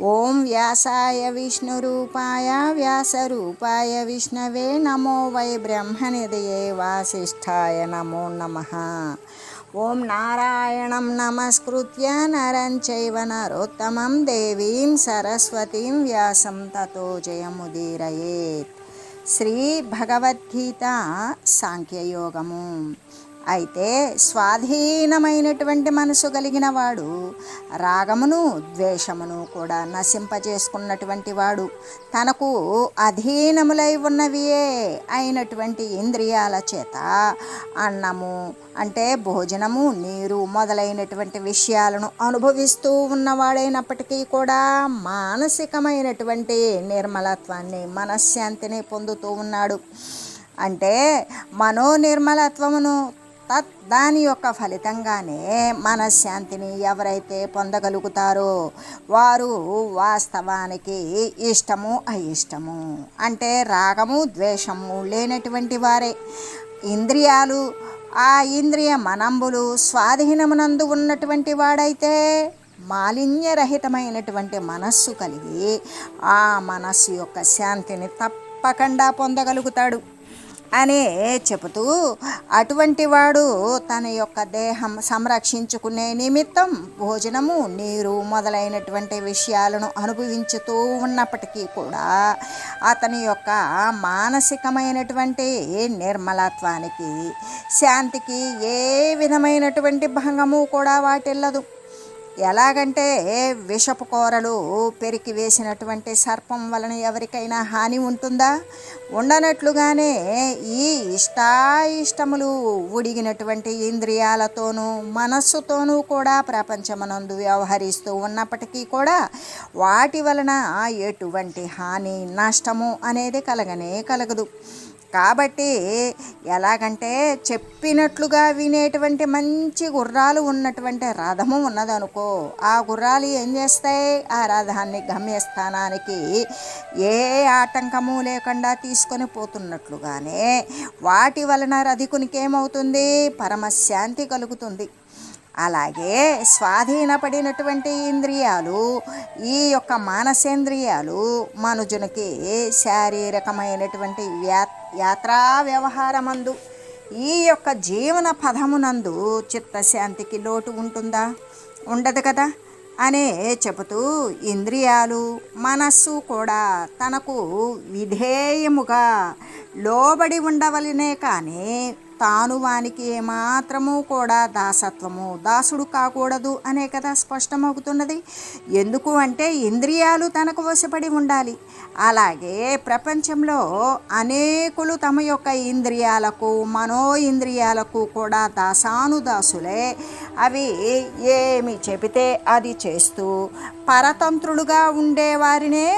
ओम व्यासाय विष्णुरूपाय व्यासरूपाय विष्णवे नमो वै ब्रह्मनिधये वासिष्ठाय नमो नमः। ॐ नारायणं नमस्कृत्य नरं चैव नरोत्तमं देवीं सरस्वतीं व्यासं ततो जयमुदीरयेत्। श्रीभगवद्गीता साङ्ख्ययोगमु। అయితే స్వాధీనమైనటువంటి మనసు కలిగిన వాడు రాగమును ద్వేషమును కూడా నశింపజేసుకున్నటువంటి వాడు. తనకు అధీనములై ఉన్నవియే అయినటువంటి ఇంద్రియాల చేత అన్నము అంటే భోజనము నీరు మొదలైనటువంటి విషయాలను అనుభవిస్తూ ఉన్నవాడైనప్పటికీ కూడా మానసికమైనటువంటి నిర్మలత్వాన్ని మనశ్శాంతిని పొందుతూ ఉన్నాడు. అంటే మనోనిర్మలత్వమును తత్ దాని యొక్క ఫలితంగానే మనశ్శాంతిని ఎవరైతే పొందగలుగుతారో వారు వాస్తవానికి ఇష్టము అయిష్టము. అంటే రాగము ద్వేషము లేనటువంటి వారే. ఇంద్రియాలు ఆ ఇంద్రియ మనంబులు స్వాధీనమునందు ఉన్నటువంటి వాడైతే మాలిన్యరహితమైనటువంటి మనస్సు కలిగి ఆ మనస్సు యొక్క శాంతిని తప్పకుండా పొందగలుగుతాడు. అనే చెబుతూ అటువంటి వాడు తన యొక్క దేహం సంరక్షించుకునే నిమిత్తం భోజనము నీరు మొదలైనటువంటి విషయాలను అనుభవించుతూ ఉన్నప్పటికీ కూడా అతని యొక్క మానసికమైనటువంటి నిర్మలత్వానికి శాంతికి ఏ విధమైనటువంటి భంగము కూడా వాటిల్లదు. ఎలాగంటే విషపు కూరలు పెరికి వేసినటువంటి సర్పం వలన ఎవరికైనా హాని ఉంటుందా? ఉండనట్లుగానే ఈ ఇష్టాయిష్టములు ఉడిగినటువంటి ఇంద్రియాలతోనూ మనస్సుతోనూ కూడా ప్రపంచమనందు వ్యవహరిస్తూ ఉన్నప్పటికీ కూడా వాటి వలన ఎటువంటి హాని నష్టము అనేది కలగనే కలగదు. కాబట్టి ఎలాగంటే చెప్పినట్లుగా వినేటువంటి మంచి గుర్రాలు ఉన్నటువంటి రథము ఉన్నదనుకో ఆ గుర్రాలు ఏం చేస్తాయి? ఆ రథాన్ని గమ్యస్థానానికి ఏ ఆటంకము లేకుండా తీసుకొని పోతున్నట్లుగానే వాటి వలన రధికునికి ఏమవుతుంది? పరమశాంతి కలుగుతుంది. అలాగే స్వాధీనపడినటువంటి ఇంద్రియాలు ఈ యొక్క మానసేంద్రియాలు మనుజునికి శారీరకమైనటువంటి వ్యాత్ యాత్రా వ్యవహారమందు ఈ యొక్క జీవన పదమునందు చిత్తశాంతికి లోటు ఉంటుందా? ఉండదు కదా? అనే చెబుతూ ఇంద్రియాలు మనస్సు కూడా తనకు విధేయముగా లోబడి ఉండవలనే కానీ తాను వానికి ఏమాత్రము కూడా దాసత్వము దాసుడు కాకూడదు అనే కదా స్పష్టమవుతున్నది. ఎందుకు అంటే ఇంద్రియాలు తనకు వశపడి ఉండాలి. అలాగే ప్రపంచంలో అనేకులు తమ యొక్క ఇంద్రియాలకు మనో ఇంద్రియాలకు కూడా దాసానుదాసులే. అవి ఏమి చెబితే అది చేస్తూ పరతంత్రులుగా ఉండేవారినే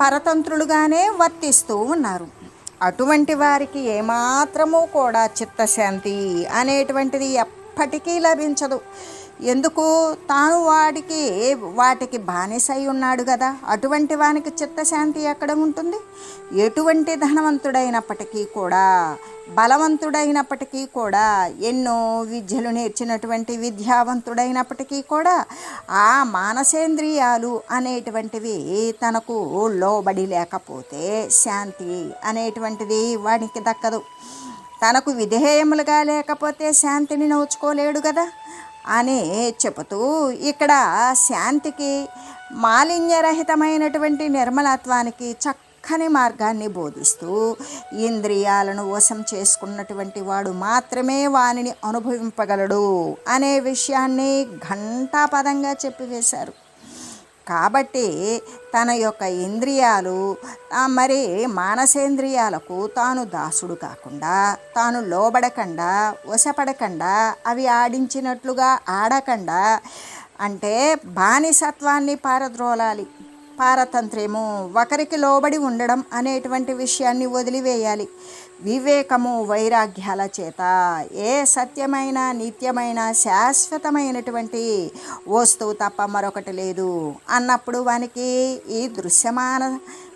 పరతంత్రులుగానే వర్తిస్తూ ఉన్నారు. అటువంటి వారికి ఏమాత్రము కూడా చిత్తశాంతి అనేటువంటిది ఎప్పటికీ లభించదు. ఎందుకు? తాను వాడికి వాటికి బానిసై ఉన్నాడు కదా. అటువంటి వానికి చిత్తశాంతి ఎక్కడ ఉంటుంది? ఎటువంటి ధనవంతుడైనప్పటికీ కూడా బలవంతుడైనప్పటికీ కూడా ఎన్నో విద్యలు నేర్చినటువంటి విద్యావంతుడైనప్పటికీ కూడా ఆ మానసేంద్రియాలు అనేటువంటివి తనకు లోబడి లేకపోతే శాంతి అనేటువంటిది వాడికి దక్కదు. తనకు విధేయములుగా లేకపోతే శాంతిని నోచుకోలేడు కదా అని చెబుతూ ఇక్కడ శాంతికి మాలిన్యరహితమైనటువంటి నిర్మలత్వానికి చక్క చక్కని మార్గాన్ని బోధిస్తూ ఇంద్రియాలను వశం చేసుకున్నటువంటి వాడు మాత్రమే వానిని అనుభవింపగలడు అనే విషయాన్ని ఘంటాపదంగా చెప్పివేశారు. కాబట్టి తన యొక్క ఇంద్రియాలు మరి మానసేంద్రియాలకు తాను దాసుడు కాకుండా తాను లోబడకుండా వశపడకుండా అవి ఆడించినట్లుగా ఆడకుండా అంటే బానిసత్వాన్ని పారద్రోలాలి. పారతంత్ర్యము ఒకరికి లోబడి ఉండడం అనేటువంటి విషయాన్ని వదిలివేయాలి వివేకము వైరాగ్యాల చేత ఏ సత్యమైన నిత్యమైన శాశ్వతమైనటువంటి వస్తువు తప్ప మరొకటి లేదు అన్నప్పుడు వానికి ఈ దృశ్యమాన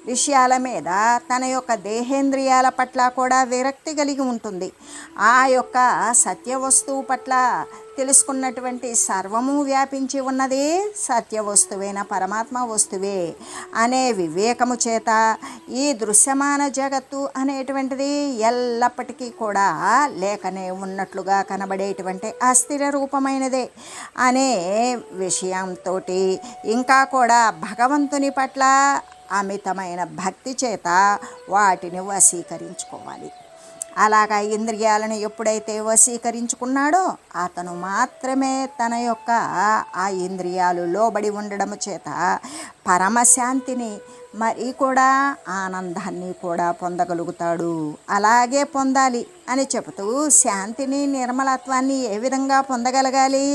విషయాల మీద తన యొక్క దేహేంద్రియాల పట్ల కూడా విరక్తి కలిగి ఉంటుంది ఆ యొక్క సత్య వస్తువు పట్ల తెలుసుకున్నటువంటి సర్వము వ్యాపించి ఉన్నది సత్య వస్తువైన పరమాత్మ వస్తువే అనే వివేకము చేత ఈ దృశ్యమాన జగత్తు అనేటువంటిది ఎల్లప్పటికీ కూడా లేకనే ఉన్నట్లుగా కనబడేటువంటి అస్థిర రూపమైనదే అనే విషయంతో ఇంకా కూడా భగవంతుని పట్ల అమితమైన భక్తి చేత వాటిని వశీకరించుకోవాలి. అలాగా ఇంద్రియాలను ఎప్పుడైతే వశీకరించుకున్నాడో అతను మాత్రమే తన యొక్క ఆ ఇంద్రియాలు లోబడి ఉండడం చేత పరమశాంతిని మరి కూడా ఆనందాన్ని కూడా పొందగలుగుతాడు. అలాగే పొందాలి అని చెబుతూ శాంతిని నిర్మలత్వాన్ని ఏ విధంగా పొందగలగాలి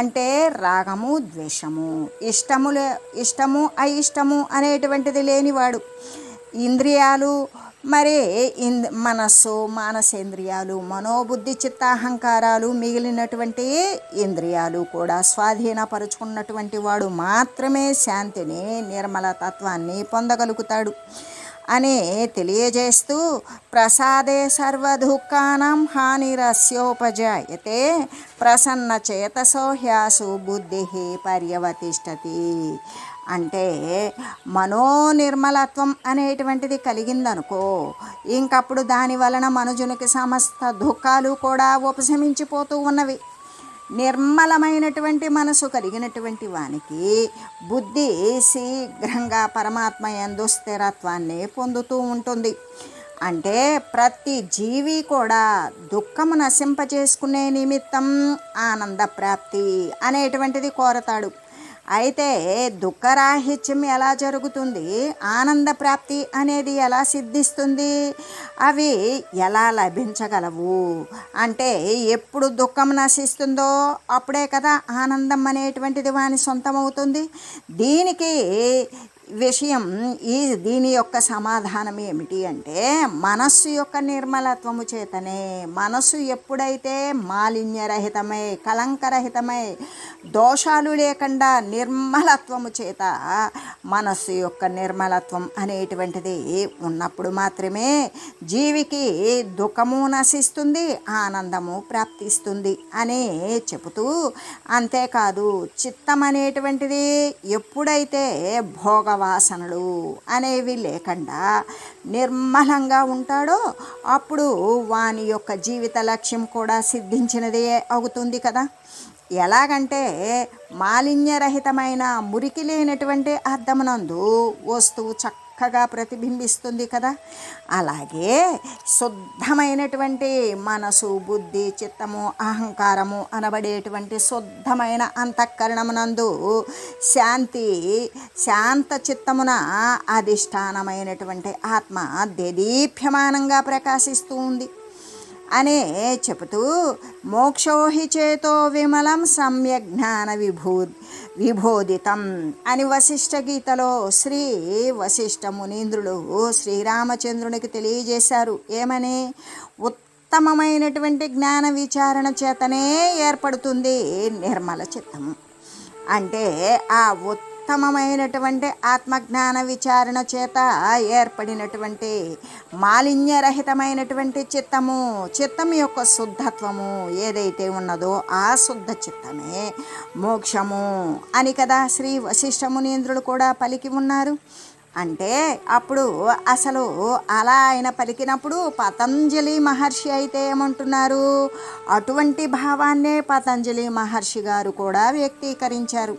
అంటే రాగము ద్వేషము. ఇష్టములు ఇష్టము అయిష్టము అనేటువంటిది లేనివాడు. ఇంద్రియాలు మరి ఇన్ మనస్సు మానసేంద్రియాలు మనోబుద్ధి చిత్తాహంకారాలు మిగిలినటువంటి ఇంద్రియాలు కూడా స్వాధీనపరుచుకున్నటువంటి వాడు మాత్రమే శాంతిని నిర్మల తత్వాన్ని పొందగలుగుతాడు అని తెలియజేస్తూ ప్రసాదే సర్వదుఃఖానం హానిరస్యోపజాయతే ప్రసన్న చేతసో హ్యాసు బుద్ధి పర్యవతిష్టతి. అంటే మనోనిర్మలత్వం అనేటువంటిది కలిగిందనుకో ఇంకప్పుడు దాని వలన మనుజునికి సమస్త దుఃఖాలు కూడా ఉపశమించిపోతూ ఉన్నవి. నిర్మలమైనటువంటి మనసు కలిగినటువంటి వానికి బుద్ధి శీఘ్రంగా పరమాత్మ ఎందు స్థిరత్వాన్ని పొందుతూ ఉంటుంది. అంటే ప్రతి జీవి కూడా దుఃఖము నశింపజేసుకునే నిమిత్తం ఆనంద ప్రాప్తి అనేటువంటిది కోరతాడు. అయితే దుఃఖరాహిత్యం ఎలా జరుగుతుంది? ఆనంద ప్రాప్తి అనేది ఎలా సిద్ధిస్తుంది? అవి ఎలా లభించగలవు? అంటే ఎప్పుడు దుఃఖం నశిస్తుందో అప్పుడే కదా ఆనందం అనేటువంటిది వాని సొంతమవుతుంది. దీనికి విషయం ఈ దీని యొక్క సమాధానం ఏమిటి అంటే మనస్సు యొక్క నిర్మలత్వము చేతనే మనస్సు ఎప్పుడైతే మాలిన్యరహితమై కలంకరహితమై దోషాలు లేకుండా నిర్మలత్వము చేత మనస్సు యొక్క నిర్మలత్వం అనేటువంటిది ఉన్నప్పుడు మాత్రమే జీవికి దుఃఖము నశిస్తుంది ఆనందము ప్రాప్తిస్తుంది అని చెబుతూ అంతేకాదు చిత్తం అనేటువంటిది ఎప్పుడైతే భోగ వాసనలు అనేవి లేకుండా నిర్మలంగా ఉంటాడో అప్పుడు వాని యొక్క జీవిత లక్ష్యం కూడా సిద్ధించినదే అవుతుంది కదా. ఎలాగంటే మాలిన్యరహితమైన మురికి లేనటువంటి అద్దమునందు వస్తువు చక్క చక్కగా ప్రతిబింబిస్తుంది కదా. అలాగే శుద్ధమైనటువంటి మనసు బుద్ధి చిత్తము అహంకారము అనబడేటువంటి శుద్ధమైన అంతఃకరణమునందు శాంతి శాంత చిత్తమున అధిష్టానమైనటువంటి ఆత్మ దేదీప్యమానంగా ప్రకాశిస్తూ ఉంది. అనే చెబుతూ మోక్షోహి చేతో విమలం సమ్యక్ జ్ఞాన విభూ విభోదితం అని వశిష్ఠ గీతలో శ్రీ వశిష్ఠ మునీంద్రులు శ్రీరామచంద్రునికి తెలియజేశారు. ఏమని? ఉత్తమమైనటువంటి జ్ఞాన విచారణ చేతనే ఏర్పడుతుంది నిర్మల చిత్తం. అంటే ఆ ఉత్త ఉత్తమమైనటువంటి ఆత్మజ్ఞాన విచారణ చేత ఏర్పడినటువంటి మాలిన్యరహితమైనటువంటి చిత్తము చిత్తం యొక్క శుద్ధత్వము ఏదైతే ఉన్నదో ఆ శుద్ధ చిత్తమే మోక్షము అని కదా శ్రీ వశిష్ఠమునీంద్రులు కూడా పలికి ఉన్నారు. అంటే అప్పుడు అసలు అలా ఆయన పలికినప్పుడు పతంజలి మహర్షి అయితే ఏమంటున్నారు? అటువంటి భావాన్నే పతంజలి మహర్షి గారు కూడా వ్యక్తీకరించారు.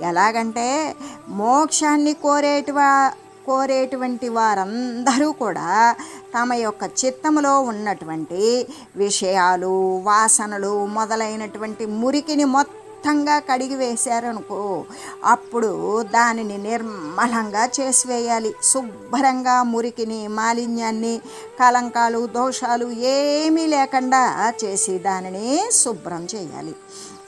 ఎలాగంటే మోక్షాన్ని కోరేటివా కోరేటువంటి వారందరూ కూడా తమ యొక్క చిత్తములో ఉన్నటువంటి విషయాలు వాసనలు మొదలైనటువంటి మురికిని మొత్తంగా కడిగి వేశారనుకో అప్పుడు దానిని నిర్మలంగా చేసివేయాలి. శుభ్రంగా మురికిని మాలిన్యాన్ని కలంకాలు దోషాలు ఏమీ లేకుండా చేసి దానిని శుభ్రం చేయాలి.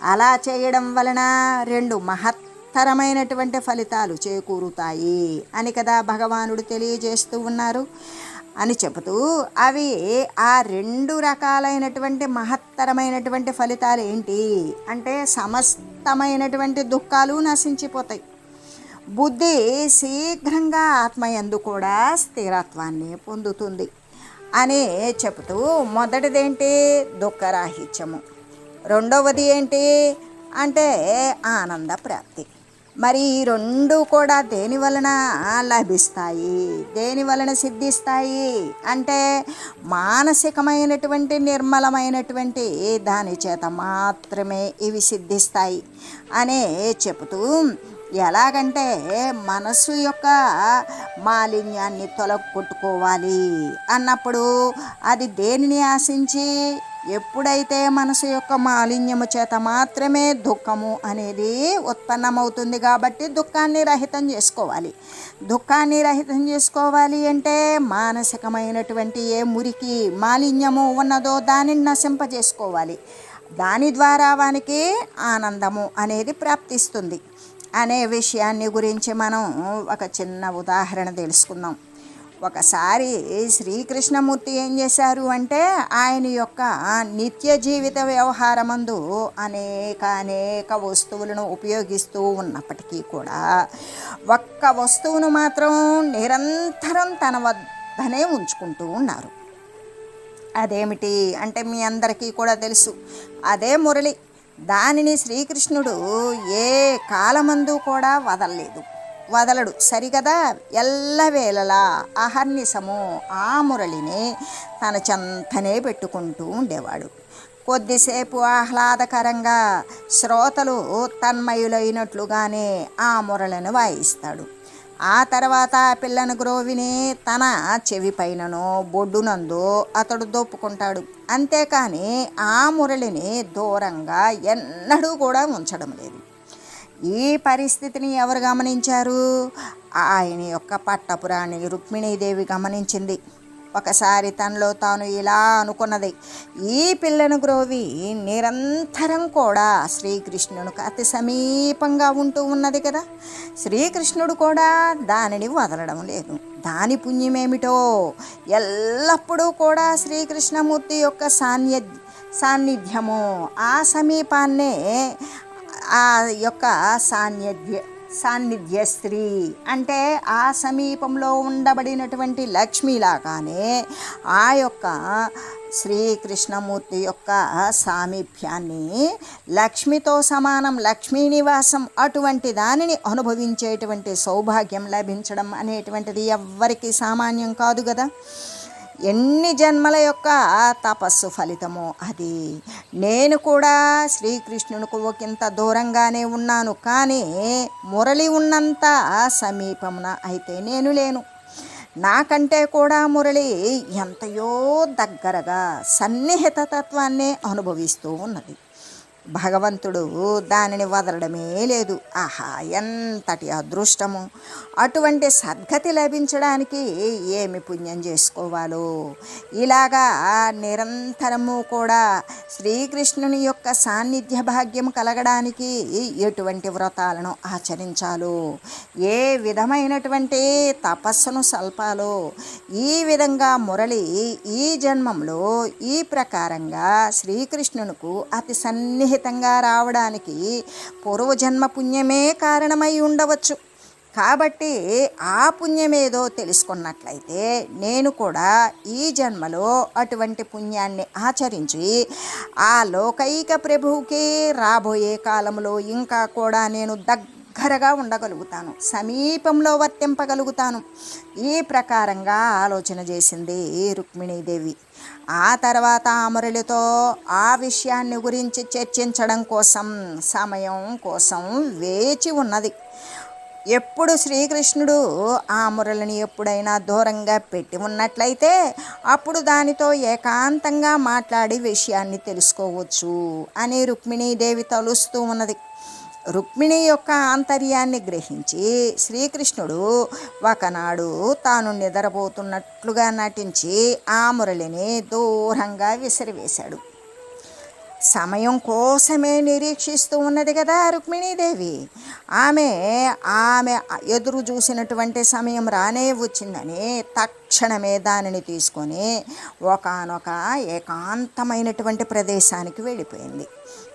అలా చేయడం వలన రెండు మహత్ తరమైనటువంటి ఫలితాలు చేకూరుతాయి అని కదా భగవానుడు తెలియజేస్తూ ఉన్నారు. అని చెబుతూ అవి ఆ రెండు రకాలైనటువంటి మహత్తరమైనటువంటి ఫలితాలు ఏంటి? అంటే సమస్తమైనటువంటి దుఃఖాలు నశించిపోతాయి. బుద్ధి శీఘ్రంగా ఆత్మయందు కూడా స్థిరత్వాన్ని పొందుతుంది అని చెబుతూ మొదటిదేంటి? దుఃఖరాహిత్యము. రెండవది ఏంటి? అంటే ఆనంద ప్రాప్తి. మరి ఈ రెండు కూడా దేని వలన లభిస్తాయి? దేని వలన సిద్ధిస్తాయి? అంటే మానసికమైనటువంటి నిర్మలమైనటువంటి దాని చేత మాత్రమే ఇవి సిద్ధిస్తాయి అనే చెబుతూ ఎలాగంటే మనసు యొక్క మాలిన్యాన్ని తొలగొట్టుకోవాలి అన్నప్పుడు అది దేనిని ఆశించి? ఎప్పుడైతే మనసు యొక్క మాలిన్యము చేత మాత్రమే దుఃఖము అనేది ఉత్పన్నమవుతుంది కాబట్టి దుఃఖాన్ని రహితం చేసుకోవాలి. దుఃఖాన్ని రహితం చేసుకోవాలి అంటే మానసికమైనటువంటి ఏ మురికి మాలిన్యము ఉన్నదో దానిని నశింపజేసుకోవాలి. దాని ద్వారా వానికి ఆనందము అనేది ప్రాప్తిస్తుంది. అనే విషయాన్ని గురించి మనం ఒక చిన్న ఉదాహరణ తెలుసుకుందాం. ఒకసారి శ్రీకృష్ణమూర్తి ఏం చేశారు అంటే ఆయన యొక్క నిత్య జీవిత వ్యవహారమందు అనేక అనేక వస్తువులను ఉపయోగిస్తూ ఉన్నప్పటికీ కూడా ఒక్క వస్తువును మాత్రం నిరంతరం తన వద్దనే ఉంచుకుంటూ ఉన్నారు. అదేమిటి అంటే మీ అందరికీ కూడా తెలుసు. అదే మురళి దానిని శ్రీకృష్ణుడు ఏ కాలమందు కూడా వదలలేదు. వదలడు. సరిగదా? ఎల్లవేళలా అహర్నిశము ఆ మురళిని తన చెంతనే పెట్టుకుంటూ ఉండేవాడు. కొద్దిసేపు ఆహ్లాదకరంగా శ్రోతలు తన్మయులైనట్లుగానే ఆ మురళను వాయిస్తాడు. ఆ తర్వాత ఆ పిల్లను గ్రోవిని తన చెవి పైనను బొడ్డునందు అతడు దోపుకుంటాడు. అంతేకాని ఆ మురళిని దూరంగా ఎన్నడూ కూడా ఉంచడం లేదు. ఈ పరిస్థితిని ఎవరు గమనించారు? ఆయన యొక్క పట్టపురాణి రుక్మిణీదేవి గమనించింది. ఒకసారి తనలో తాను ఇలా అనుకున్నది. ఈ పిల్లను గ్రోవి నిరంతరం కూడా శ్రీకృష్ణునికి అతి సమీపంగా ఉంటూ ఉన్నది కదా. శ్రీకృష్ణుడు కూడా దానిని వదలడం లేదు. దాని పుణ్యమేమిటో ఎల్లప్పుడూ కూడా శ్రీకృష్ణమూర్తి యొక్క సాన్య సాన్నిధ్యము ఆ సమీపాన్నే ఆ యొక్క సాన్నిధ్య సాన్నిధ్య స్త్రీ అంటే ఆ సమీపంలో ఉండబడినటువంటి లక్ష్మిలాగానే ఆ యొక్క శ్రీకృష్ణమూర్తి యొక్క సామీప్యాన్ని లక్ష్మితో సమానం లక్ష్మీ నివాసం అటువంటి దానిని అనుభవించేటువంటి సౌభాగ్యం లభించడం అనేటువంటిది ఎవ్వరికీ సామాన్యం కాదు కదా ఎన్ని జన్మల యొక్క తపస్సు ఫలితమో అది. నేను కూడా శ్రీకృష్ణునికి ఒకంత దూరంగానే ఉన్నాను కానీ మురళి ఉన్నంత సమీపమున అయితే నేను లేను. నాకంటే కూడా మురళి ఎంతయో దగ్గరగా సన్నిహిత తత్వాన్నే అనుభవిస్తూ ఉన్నది. భగవంతుడు దానిని వదలడమే లేదు. ఆహా ఎంతటి అదృష్టము. అటువంటి సద్గతి లభించడానికి ఏమి పుణ్యం చేసుకోవాలో? ఇలాగా నిరంతరము కూడా శ్రీకృష్ణుని యొక్క సాన్నిధ్య భాగ్యం కలగడానికి ఎటువంటి వ్రతాలను ఆచరించాలో? ఏ విధమైనటువంటి తపస్సును సల్పాలో? ఈ విధంగా మురళి ఈ జన్మంలో ఈ ప్రకారంగా శ్రీకృష్ణునికి అతి సన్నిహితంగా రావడానికి పూర్వజన్మ పుణ్యమే కారణమై ఉండవచ్చు. కాబట్టి ఆ పుణ్యమేదో తెలుసుకున్నట్లయితే నేను కూడా ఈ జన్మలో అటువంటి పుణ్యాన్ని ఆచరించి ఆ లోకైక ప్రభువుకి రాబోయే కాలంలో ఇంకా కూడా నేను దగ్గరగా ఉండగలుగుతాను సమీపంలో వర్తింపగలుగుతాను. ఈ ప్రకారంగా ఆలోచన చేసింది రుక్మిణీదేవి. ఆ తర్వాత ఆ ఆ విషయాన్ని గురించి చర్చించడం కోసం సమయం కోసం వేచి ఉన్నది. ఎప్పుడు శ్రీకృష్ణుడు ఆ మురళిని ఎప్పుడైనా దూరంగా పెట్టి ఉన్నట్లయితే అప్పుడు దానితో ఏకాంతంగా మాట్లాడి విషయాన్ని తెలుసుకోవచ్చు అని రుక్మిణీదేవి తలుస్తూ ఉన్నది. రుక్మిణి యొక్క ఆంతర్యాన్ని గ్రహించి శ్రీకృష్ణుడు ఒకనాడు తాను నిద్రపోతున్నట్లుగా నటించి ఆ మురళిని దూరంగా విసిరివేశాడు. సమయం కోసమే నిరీక్షిస్తూ ఉన్నది కదా రుక్మిణీదేవి. ఆమె ఆమె ఎదురు చూసినటువంటి సమయం రానే వచ్చిందని తక్షణమే దానిని తీసుకొని ఒకానొక ఏకాంతమైనటువంటి ప్రదేశానికి వెళ్ళిపోయింది.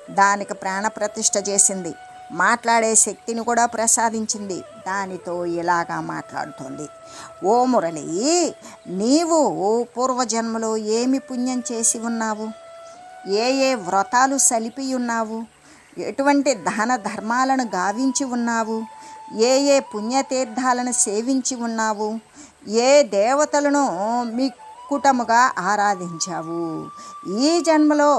దానికి ప్రాణప్రతిష్ఠ చేసింది. మాట్లాడే శక్తిని కూడా ప్రసాదించింది. దానితో ఇలాగా మాట్లాడుతోంది. ఓ మురళి నీవు పూర్వజన్మలో ఏమి పుణ్యం చేసి ఉన్నావు? ఏ ఏ వ్రతాలు సలిపి ఉన్నావు? ఎటువంటి దాన ధర్మాలను గావించి ఉన్నావు? ఏ ఏ పుణ్యతీర్థాలను సేవించి ఉన్నావు? ఏ దేవతలను మీ కుటముగా ఆరాధించావు. ఈ జన్మలో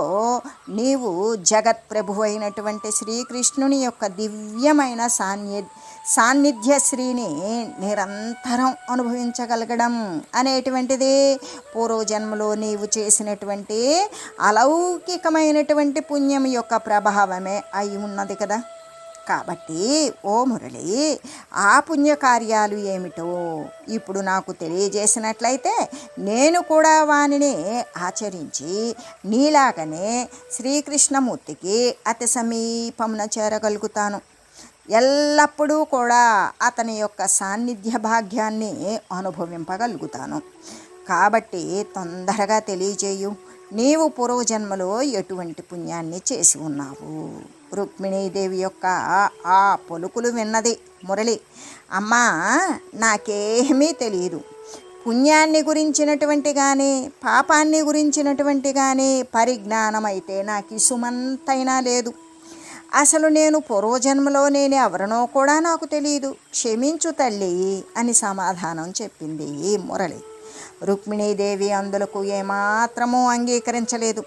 నీవు జగత్ప్రభు అయినటువంటి శ్రీకృష్ణుని యొక్క దివ్యమైన సాన్ని సాన్నిధ్య శ్రీని నిరంతరం అనుభవించగలగడం అనేటువంటిది పూర్వజన్మలో నీవు చేసినటువంటి అలౌకికమైనటువంటి పుణ్యం యొక్క ప్రభావమే అయి ఉన్నది కదా. కాబట్టి ఓ మురళి ఆ పుణ్యకార్యాలు ఏమిటో ఇప్పుడు నాకు తెలియజేసినట్లయితే నేను కూడా వానిని ఆచరించి నీలాగనే శ్రీకృష్ణమూర్తికి అతి సమీపమున చేరగలుగుతాను. ఎల్లప్పుడూ కూడా అతని యొక్క సాన్నిధ్య భాగ్యాన్ని అనుభవింపగలుగుతాను. కాబట్టి తొందరగా తెలియజేయు. నీవు పూర్వజన్మలో ఎటువంటి పుణ్యాన్ని చేసి ఉన్నావు? రుక్మిణీదేవి యొక్క ఆ పలుకులు విన్నది మురళి. అమ్మా నాకేమీ తెలియదు పుణ్యాన్ని గురించినటువంటి కానీ పాపాన్ని గురించినటువంటి కానీ పరిజ్ఞానం అయితే నాకు ఇసుమంతైనా లేదు. అసలు నేను పూర్వజన్మలో నేను ఎవరినో కూడా నాకు తెలియదు క్షమించు తల్లి అని సమాధానం చెప్పింది మురళి. రుక్మిణీదేవి అందులకు ఏమాత్రమూ అంగీకరించలేదు.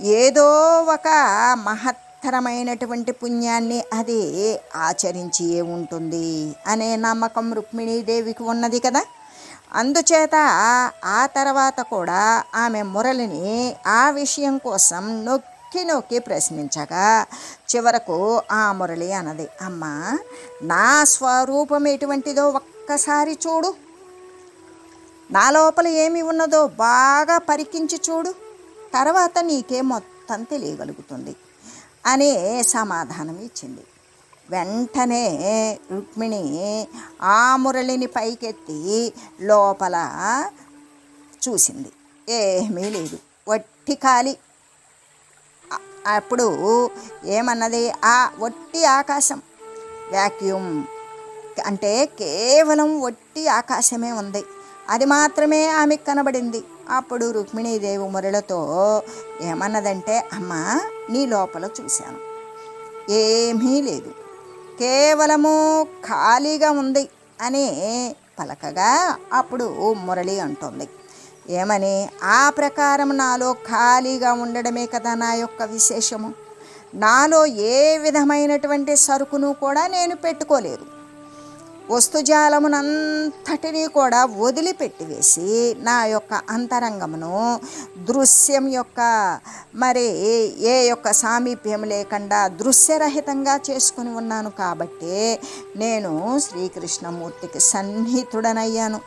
ఏదో ఒక మహత్తరమైనటువంటి పుణ్యాన్ని అది ఆచరించి ఉంటుంది అనే నమ్మకం రుక్మిణీదేవికి ఉన్నది కదా. అందుచేత ఆ తర్వాత కూడా ఆమె మురళిని ఆ విషయం కోసం నొక్కి నొక్కి ప్రశ్నించగా చివరకు ఆ మురళి అన్నది అమ్మా నా స్వరూపం ఎటువంటిదో ఒక్కసారి చూడు. నా లోపల ఏమి ఉన్నదో బాగా పరికించి చూడు. తర్వాత నీకే మొత్తం తెలియగలుగుతుంది. అని సమాధానం ఇచ్చింది. వెంటనే రుక్మిణి ఆ మురళిని పైకెత్తి లోపల చూసింది. ఏమీ లేదు. వట్టి ఖాళీ. అప్పుడు ఏమన్నది? ఆ వట్టి ఆకాశం. వ్యాక్యూమ్. అంటే కేవలం వట్టి ఆకాశమే ఉంది. అది మాత్రమే ఆమెకు కనబడింది. అప్పుడు రుక్మిణీదేవి మురళతో ఏమన్నదంటే అమ్మా నీ లోపల చూశాను. ఏమీ లేదు. కేవలము ఖాళీగా ఉంది అని పలకగా అప్పుడు మురళి అంటోంది. ఏమని? ఆ ప్రకారం నాలో ఖాళీగా ఉండడమే కదా నా యొక్క విశేషము. నాలో ఏ విధమైనటువంటి సరుకును కూడా నేను పెట్టుకోలేదు. వస్తుజాలమునంతటినీ కూడా వదిలిపెట్టివేసి నా యొక్క అంతరంగమును దృశ్యం యొక్క మరి ఏ యొక్క సామీప్యం లేకుండా దృశ్యరహితంగా చేసుకుని ఉన్నాను కాబట్టి నేను శ్రీకృష్ణమూర్తికి సన్నిహితుడనయ్యాను.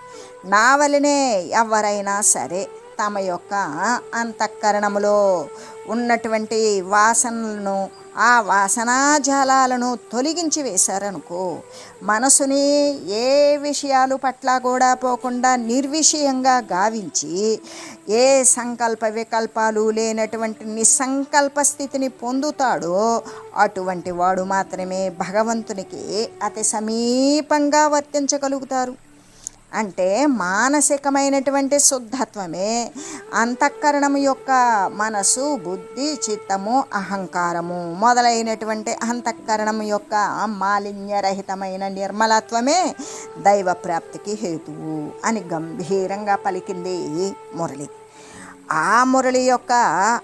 నా వలనే ఎవరైనా సరే తమ యొక్క అంతఃకరణములో ఉన్నటువంటి వాసనలను ఆ వాసనాజాలాలను తొలగించి వేశారనుకో మనసుని ఏ విషయాలు పట్ల కూడా పోకుండా నిర్విషయంగా గావించి ఏ సంకల్ప వికల్పాలు లేనటువంటి నిస్సంకల్ప స్థితిని పొందుతాడో అటువంటి వాడు మాత్రమే భగవంతునికి అతి సమీపంగా వర్తించగలుగుతారు. అంటే మానసికమైనటువంటి శుద్ధత్వమే. అంతఃకరణం యొక్క మనసు బుద్ధి చిత్తము అహంకారము మొదలైనటువంటి అంతఃకరణం యొక్క మాలిన్యరహితమైన నిర్మలత్వమే దైవ ప్రాప్తికి హేతువు అని గంభీరంగా పలికింది మురళి. ఆ మురళి యొక్క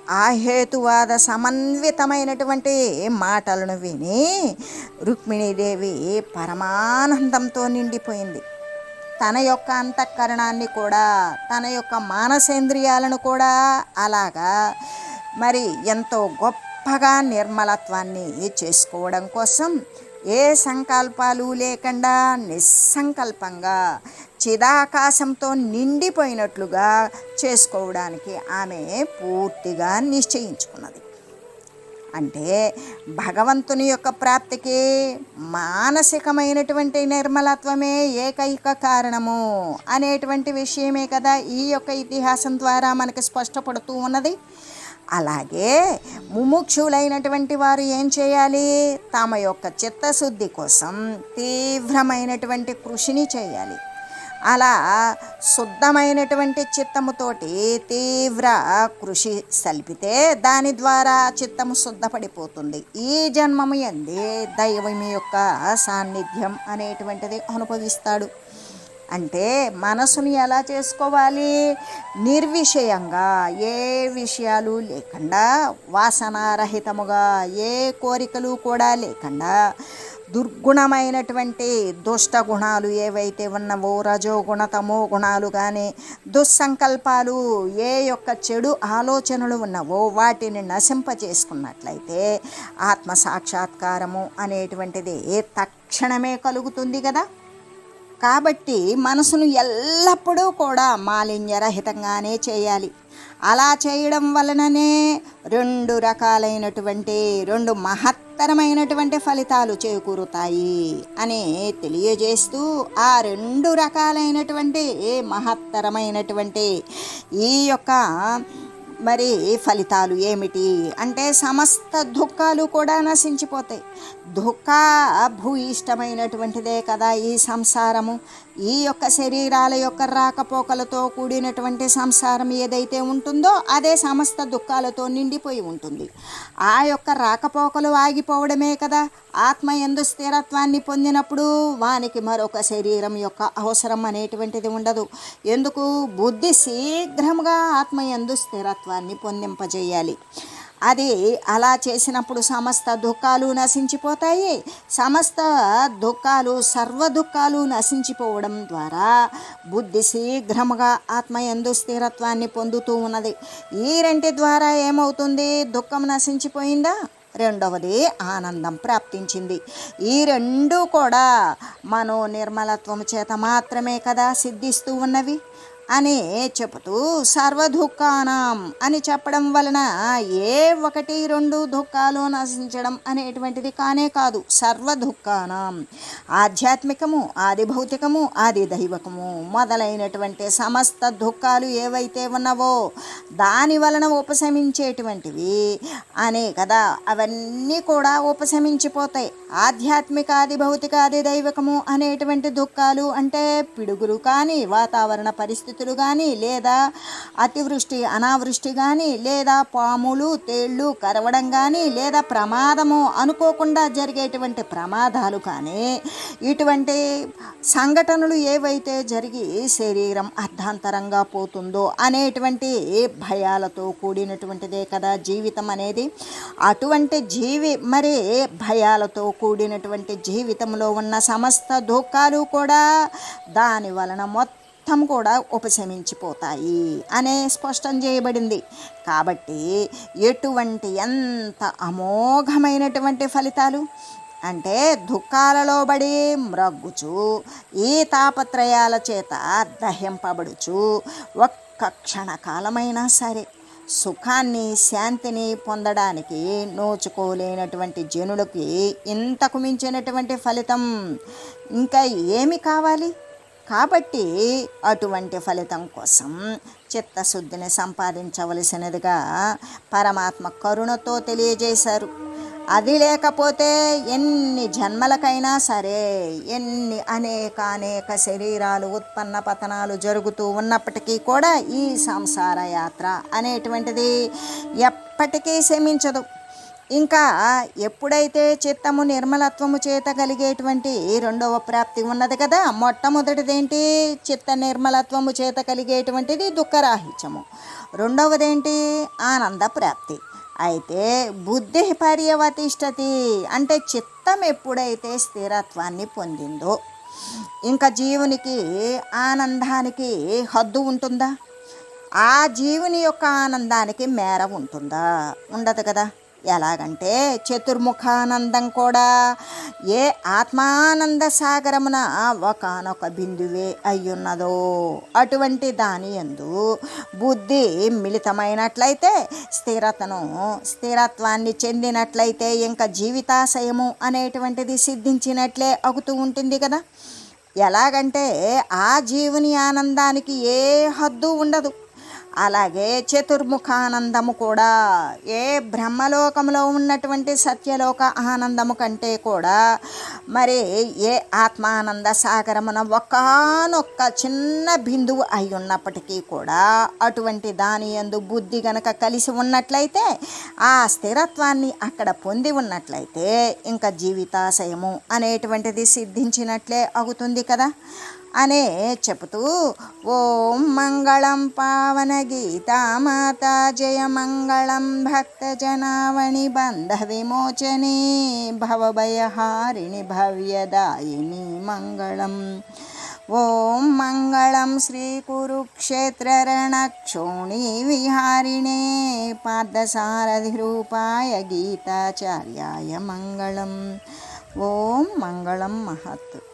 ఆ హేతువాద సమన్వితమైనటువంటి మాటలను విని రుక్మిణీదేవి పరమానందంతో నిండిపోయింది. తన యొక్క అంతఃకరణాన్ని కూడా తన యొక్క మానసేంద్రియాలను కూడా అలాగా మరి ఎంతో గొప్పగా నిర్మలత్వాన్ని చేసుకోవడం కోసం ఏ సంకల్పాలు లేకుండా నిస్సంకల్పంగా చిదాకాశంతో నిండిపోయినట్లుగా చేసుకోవడానికి ఆమె పూర్తిగా నిశ్చయించుకున్నది. అంటే భగవంతుని యొక్క ప్రాప్తికి మానసికమైనటువంటి నిర్మలత్వమే ఏకైక కారణము అనేటువంటి విషయమే కదా ఈ యొక్క ఇతిహాసం ద్వారా మనకి స్పష్టపడుతూ ఉన్నది. అలాగే ముముక్షులైనటువంటి వారు ఏం చేయాలి? తమ యొక్క చిత్తశుద్ధి కోసం తీవ్రమైనటువంటి కృషిని చేయాలి. అలా శుద్ధమైనటువంటి చిత్తముతోటి తీవ్ర కృషి సల్పితే దాని ద్వారా చిత్తము శుద్ధపడిపోతుంది. ఈ జన్మము ఎంది దైవం యొక్క సాన్నిధ్యం అనేటువంటిది అనుభవిస్తాడు. అంటే మనసుని ఎలా చేసుకోవాలి? నిర్విషయంగా ఏ విషయాలు లేకుండా వాసనారహితముగా ఏ కోరికలు కూడా లేకుండా దుర్గుణమైనటువంటి దుష్ట గుణాలు ఏవైతే ఉన్నవో రజోగుణ తమో గుణాలు కానీ దుస్సంకల్పాలు ఏ యొక్క చెడు ఆలోచనలు ఉన్నవో వాటిని నశింపచేసుకున్నట్లయితే ఆత్మ సాక్షాత్కారము అనేటువంటిది తక్షణమే కలుగుతుంది కదా. కాబట్టి మనసును ఎల్లప్పుడూ కూడా మాలిన్యరహితంగానే చేయాలి. అలా చేయడం వలననే రెండు రకాలైనటువంటి రెండు మహత్తరమైనటువంటి ఫలితాలు చేకూరుతాయి అని తెలియజేస్తూ ఆ రెండు రకాలైనటువంటి మహత్తరమైనటువంటి ఈ యొక్క మరి ఫలితాలు ఏమిటి అంటే సమస్త దుఃఖాలు కూడా నశించిపోతాయి. దుఃఖ భూయిష్టమైనటువంటిదే కదా ఈ సంసారము. ఈ యొక్క శరీరాల యొక్క రాకపోకలతో కూడినటువంటి సంసారం ఏదైతే ఉంటుందో అదే సమస్త దుఃఖాలతో నిండిపోయి ఉంటుంది. ఆ యొక్క రాకపోకలు ఆగిపోవడమే కదా. ఆత్మ ఎందు స్థిరత్వాన్ని పొందినప్పుడు వానికి మరొక శరీరం యొక్క అవసరం అనేటువంటిది ఉండదు. ఎందుకు? బుద్ధి శీఘ్రంగా ఆత్మ ఎందు స్థిరత్వాన్ని పొందింపజేయాలి. అది అలా చేసినప్పుడు సమస్త దుఃఖాలు నశించిపోతాయి. సమస్త దుఃఖాలు సర్వ దుఃఖాలు నశించిపోవడం ద్వారా బుద్ధి శీఘ్రముగా ఆత్మ ఎందు స్థిరత్వాన్ని పొందుతూ ఉన్నది. ఈ రెంటి ద్వారా ఏమవుతుంది? దుఃఖం నశించిపోయిందా? రెండవది ఆనందం ప్రాప్తించింది. ఈ రెండు కూడా మనో నిర్మలత్వం చేత మాత్రమే కదా సిద్ధిస్తూ ఉన్నవి. అని చెబుతూ సర్వదుఃఖానం అని చెప్పడం వలన ఏ ఒకటి రెండు దుఃఖాలు నశించడం అనేటువంటిది కానే కాదు సర్వదుఃఖానం ఆధ్యాత్మికము ఆది భౌతికము ఆది దైవకము మొదలైనటువంటి సమస్త దుఃఖాలు ఏవైతే ఉన్నవో దాని వలన ఉపశమించేటువంటివి అనే కదా. అవన్నీ కూడా ఉపశమించిపోతాయి. ఆధ్యాత్మిక ఆది భౌతిక ఆది దైవకము అనేటువంటి దుఃఖాలు అంటే పిడుగులు కానీ వాతావరణ పరిస్థితి పరిస్థితులు కానీ లేదా అతివృష్టి అనావృష్టి కానీ లేదా పాములు తేళ్ళు కరవడం కానీ లేదా ప్రమాదము అనుకోకుండా జరిగేటువంటి ప్రమాదాలు కానీ ఇటువంటి సంఘటనలు ఏవైతే జరిగి శరీరం అర్ధాంతరంగా పోతుందో అనేటువంటి భయాలతో కూడినటువంటిదే కదా జీవితం అనేది. అటువంటి జీవి మరి భయాలతో కూడినటువంటి జీవితంలో ఉన్న సమస్త దుఃఖాలు కూడా దాని వలన మొత్తం మొత్తం కూడా ఉపశమించిపోతాయి అనే స్పష్టం చేయబడింది. కాబట్టి ఎటువంటి ఎంత అమోఘమైనటువంటి ఫలితాలు? అంటే దుఃఖాలలో పడి మ్రగ్గుచు ఈ తాపత్రయాల చేత దహింపబడుచు ఒక్క క్షణకాలమైనా సరే సుఖాన్ని శాంతిని పొందడానికి నోచుకోలేనటువంటి జనులకి ఇంతకు మించినటువంటి ఫలితం ఇంకా ఏమి కావాలి? కాబట్టి అటువంటి ఫలితం కోసం చిత్తశుద్ధిని సంపాదించవలసినదిగా పరమాత్మ కరుణతో తెలియజేశారు. అది లేకపోతే ఎన్ని జన్మలకైనా సరే ఎన్ని అనేక అనేక శరీరాలు ఉత్పన్న పతనాలు జరుగుతూ ఉన్నప్పటికీ కూడా ఈ సంసార యాత్ర అనేటువంటిది ఎప్పటికీ శమించదు ఇంకా ఎప్పుడైతే చిత్తము నిర్మలత్వము చేత కలిగేటువంటి రెండవ ప్రాప్తి ఉన్నది కదా మొట్టమొదటిదేంటి? చిత్త నిర్మలత్వము చేత కలిగేటువంటిది దుఃఖరాహిత్యము. రెండవదేంటి? ఆనంద ప్రాప్తి. అయితే బుద్ధి పర్యవతిష్టతి అంటే చిత్తం ఎప్పుడైతే స్థిరత్వాన్ని పొందిందో ఇంకా జీవునికి ఆనందానికి హద్దు ఉంటుందా? ఆ జీవుని యొక్క ఆనందానికి మేర ఉంటుందా? ఉండదు కదా. ఎలాగంటే చతుర్ముఖానందం కూడా. ఏ ఆత్మానంద సాగరమున ఒకనొక బిందువే అయ్యున్నదో. అటువంటి దాని ఎందు బుద్ధి మిళితమైనట్లయితే స్థిరతను స్థిరత్వాన్ని చెందినట్లయితే ఇంకా జీవితాశయము అనేటువంటిది సిద్ధించినట్లే అవుతూ ఉంటుంది కదా. ఎలాగంటే ఆ జీవుని ఆనందానికి ఏ హద్దు ఉండదు. అలాగే చతుర్ముఖానందము కూడా. ఏ బ్రహ్మలోకంలో ఉన్నటువంటి సత్యలోక ఆనందము కంటే కూడా మరి ఏ ఆత్మానంద సాగరమున ఒకనొక్క చిన్న బిందువు అయి ఉన్నప్పటికీ కూడా అటువంటి దాని యందు బుద్ధి గనక కలిసి ఉన్నట్లయితే ఆ స్థిరత్వాన్ని అక్కడ పొంది ఉన్నట్లయితే ఇంకా జీవితాశయము అనేటువంటిది సిద్ధించినట్లే అవుతుంది కదా. అనే చెబుతూ ఓం మంగళం పావన గీతామాత జయ మంగళం భక్త జనావణి బంధ విమోచనే భవభయహారిణి భవ్యదాయిని మంగళం. ఓం మంగళం శ్రీకురుక్షేత్రరణక్షోణి విహారిణే పార్థసారథిరూపాయ గీతాచార్యాయ మంగళం. ఓం మంగళం మహత్